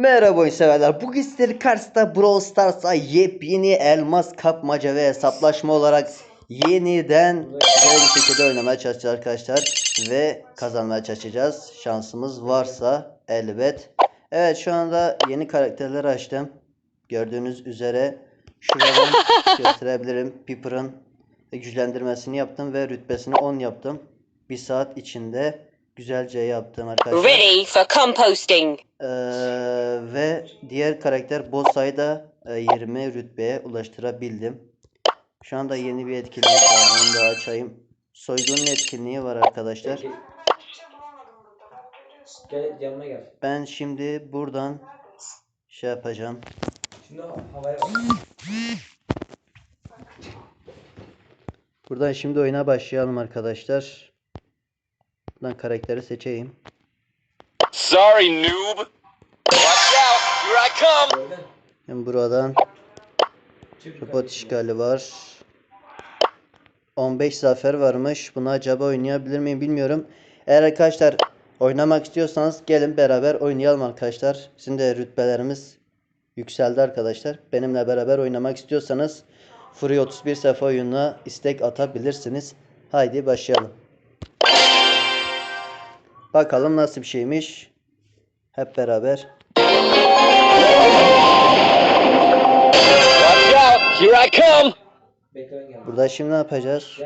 Merhaba oyun severler. Bugün sizleri karşısında Brawl Stars'a yepyeni elmas kapmaca ve hesaplaşma olarak yeniden güzel bir şekilde oynamaya çalışacağız arkadaşlar. Ve kazanmaya çalışacağız. Şansımız varsa elbet. Evet şu anda yeni karakterleri açtım. Gördüğünüz üzere şuradan gösterebilirim. Piper'ın güçlendirmesini yaptım ve rütbesini 10 yaptım. Bir saat içinde güzelce yaptım arkadaşlar. Ready for composting. Ee, ve diğer karakter Bossa'yı da e, 20 rütbeye ulaştırabildim. Şu anda yeni bir etkinlik var. Onu da açayım. Soygunun etkinliği var arkadaşlar. Gel. Gel yanıma gel. Ben şimdi buradan şey yapacağım. Şimdi havaya bak. Buradan şimdi oyuna başlayalım arkadaşlar. Buradan karakteri seçeyim. Sorry, noob. Watch out! Here I come! Hem buradan robot işgali var. 15 zafer varmış. Bunu acaba oynayabilir miyim bilmiyorum. Eğer arkadaşlar oynamak istiyorsanız gelin beraber oynayalım arkadaşlar. Sizin de rütbelerimiz yükseldi arkadaşlar. Benimle beraber oynamak istiyorsanız Free 31 sayfa oyununa istek atabilirsiniz. Haydi başlayalım. Bakalım nasıl bir şeymiş. Hep beraber. Watch out! Here I come! Burada şimdi ne yapacağız?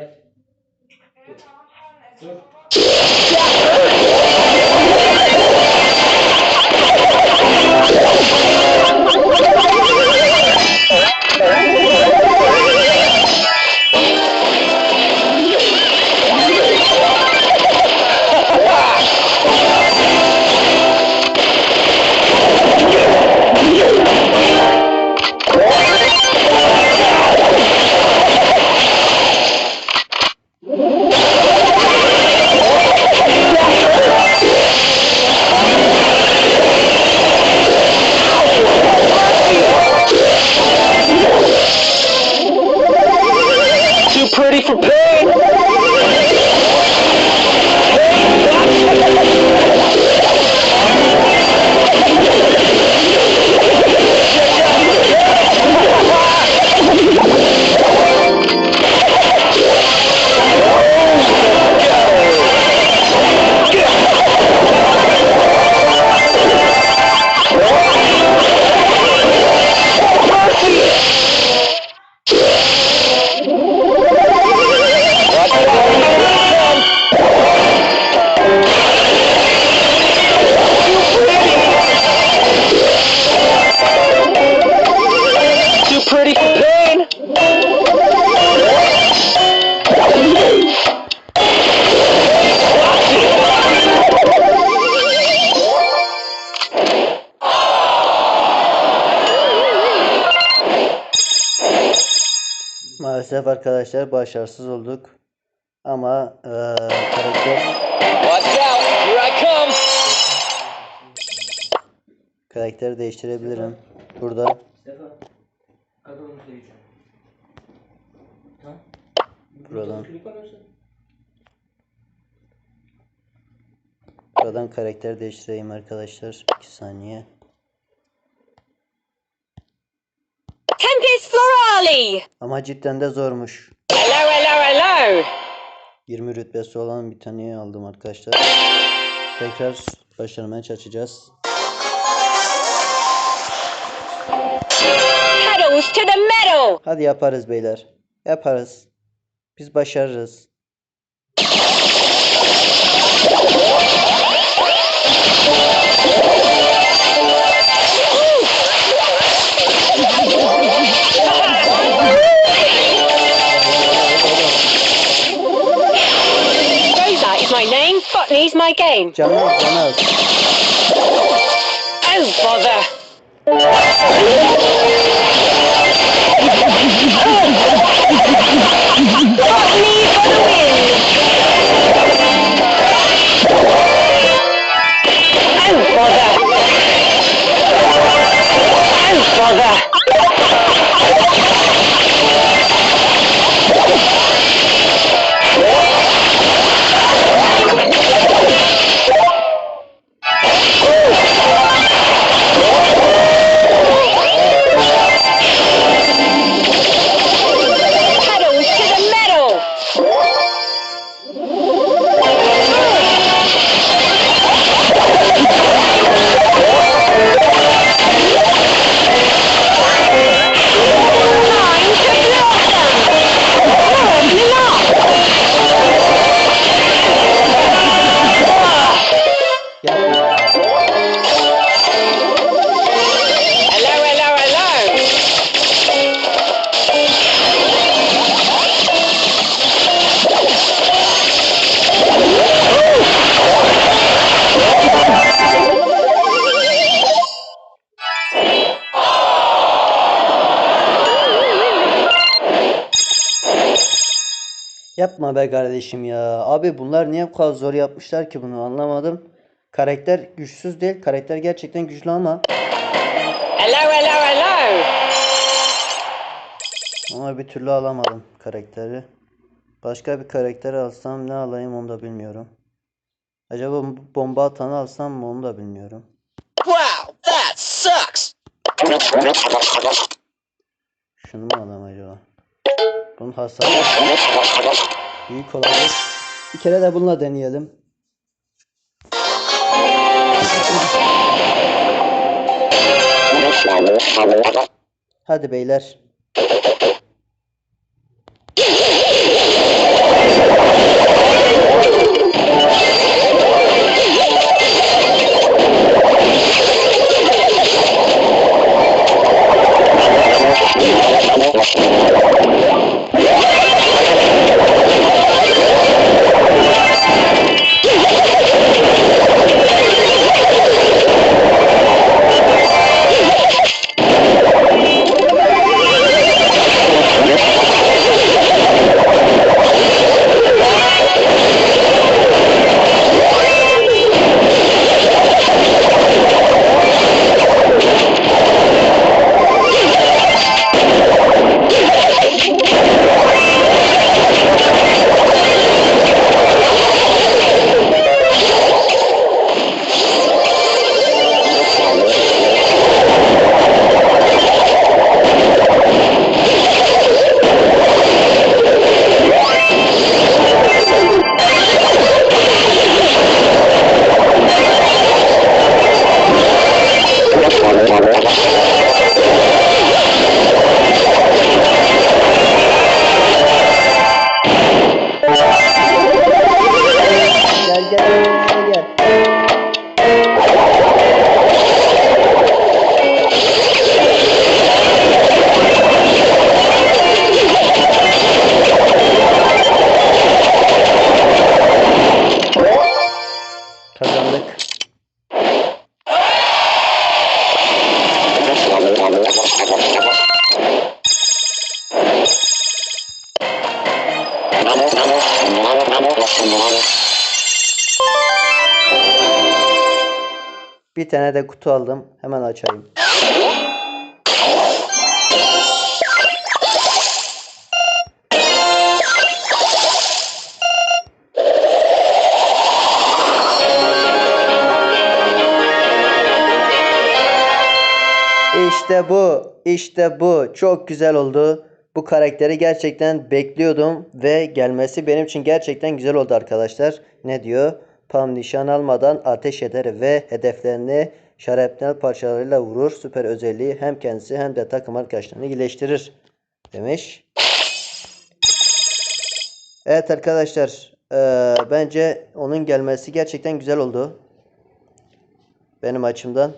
Maalesef arkadaşlar başarısız olduk. Ama eee, karakter karakter değiştirebilirim. Burada. Buradan. Buradan karakter değiştireyim arkadaşlar. 2 saniye. Tempest Florali. Ama cidden de zormuş. Hello, hello, hello. 20 rütbesi olan bir taneyi aldım arkadaşlar. Tekrar başarmaya çalışacağız. Pedals to the metal. Hadi yaparız beyler. Yaparız. Biz başarırız. Botany's my name, Botany's my game. Jump out, jump out. Oh, bother. oh. Yapma be kardeşim ya. Abi bunlar niye bu kadar zor yapmışlar ki bunu anlamadım. Karakter güçsüz değil. Karakter gerçekten güçlü ama Hello, hello, hello. ama bir türlü alamadım karakteri. Başka bir karakter alsam ne alayım onu da bilmiyorum. Acaba bomba atanı alsam mı onu da bilmiyorum. Wow, that sucks. Şunu mu alayım acaba? Bunun hasarı büyük olabilir. Bir kere de bununla deneyelim. Hadi beyler. Bir tane de kutu aldım. Hemen açayım. İşte bu. işte bu. Çok güzel oldu. Bu karakteri gerçekten bekliyordum ve gelmesi benim için gerçekten güzel oldu arkadaşlar. Ne diyor? Pam nişan almadan ateş eder ve hedeflerini şarapnel parçalarıyla vurur. Süper özelliği hem kendisi hem de takım arkadaşlarını iyileştirir. Demiş. Evet arkadaşlar. eee, bence onun gelmesi gerçekten güzel oldu. Benim açımdan.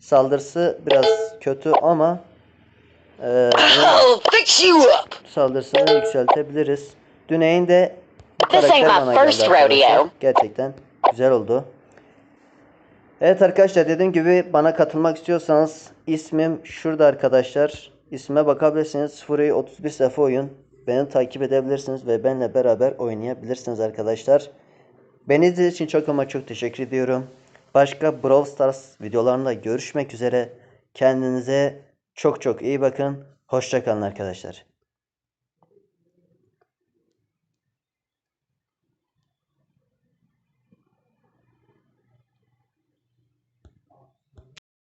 Saldırısı biraz kötü ama up. saldırısını yükseltebiliriz. Düney'in de This ain't my first rodeo. Gerçekten güzel oldu. Evet arkadaşlar dediğim gibi bana katılmak istiyorsanız ismim şurada arkadaşlar. İsme bakabilirsiniz. 31 sayfa oyun. Beni takip edebilirsiniz ve benimle beraber oynayabilirsiniz arkadaşlar. Beni izlediğiniz için çok ama çok teşekkür ediyorum. Başka Brawl Stars videolarında görüşmek üzere. Kendinize çok çok iyi bakın. Hoşçakalın arkadaşlar.